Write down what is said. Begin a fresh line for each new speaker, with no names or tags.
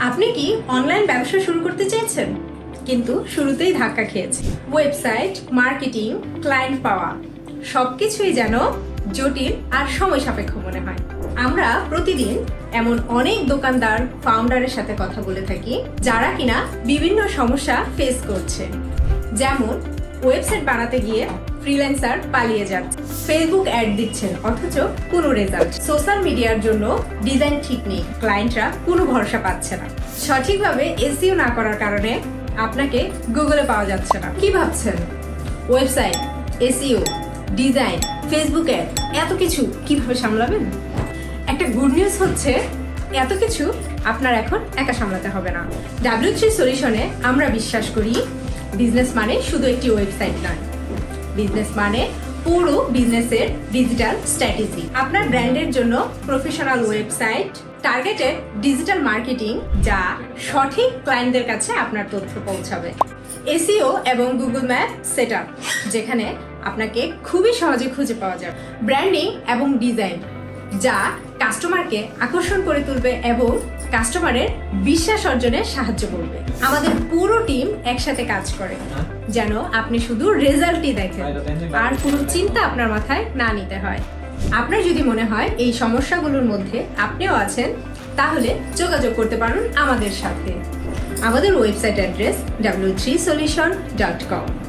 আপনি কি অনলাইন ব্যবসা শুরু করতে চেয়েছেন? কিন্তু শুরুতেই ধাক্কা খেয়েছে। ওয়েবসাইট, মার্কেটিং, ক্লায়েন্ট পাওয়া, সবকিছুই যেন জটিল আর সময় সাপেক্ষ মনে হয়। আমরা প্রতিদিন এমন অনেক দোকানদার ফাউন্ডারের সাথে কথা বলে থাকি, যারা কিনা বিভিন্ন সমস্যা ফেস করছে। যেমন, ওয়েবসাইট বানাতে গিয়ে ফ্রিল্যান্সার পালিয়ে যাচ্ছে। ফেসবুক অ্যাড দিচ্ছেন, অথচ কোনো রেজাল্ট সোশ্যাল মিডিয়ার জন্য ডিজাইন ঠিক নেই ক্লায়েন্টরা কোনো ভরসা পাচ্ছে না। সঠিকভাবে এসিও না করার কারণে আপনাকে গুগলে পাওয়া যাচ্ছে না। কি ভাবছেন? Website SEO design Facebook ad এত কিছু কীভাবে সামলাবেন? একটা গুড নিউজ হচ্ছে, এত কিছু আপনার এখন একা সামলাতে হবে না। ডাব্লিউ থ্রি সলিউশনে আমরা বিশ্বাস করি বিজনেস মানে শুধু একটি ওয়েবসাইট নয়। বিজনেস মানে পুরো বিজনেসের ডিজিটাল স্ট্র্যাটেজি আপনার ব্র্যান্ডের জন্য professional website targeted digital marketing যা সঠিক ক্লায়েন্টদের কাছে আপনার তথ্য পৌঁছাবে। এসিও এবং গুগল ম্যাপ সেট যেখানে আপনাকে খুবই সহজে খুঁজে পাওয়া যাবে। ব্র্যান্ডিং এবং ডিজাইন যা কাস্টমারকে আকর্ষণ করে তুলবে এবং কাস্টমারের বিশ্বাস অর্জনে সাহায্য করবে। আমাদের পুরো টিম একসাথে কাজ করে, যেন আপনি শুধু রেজাল্টই দেখেন, আর কোনো চিন্তা আপনার মাথায় না নিতে হয়। আপনার যদি মনে হয় এই সমস্যাগুলোর মধ্যে আপনিও আছেন, তাহলে যোগাযোগ করতে পারেন আমাদের সাথে। আমাদের website address W three solution dot com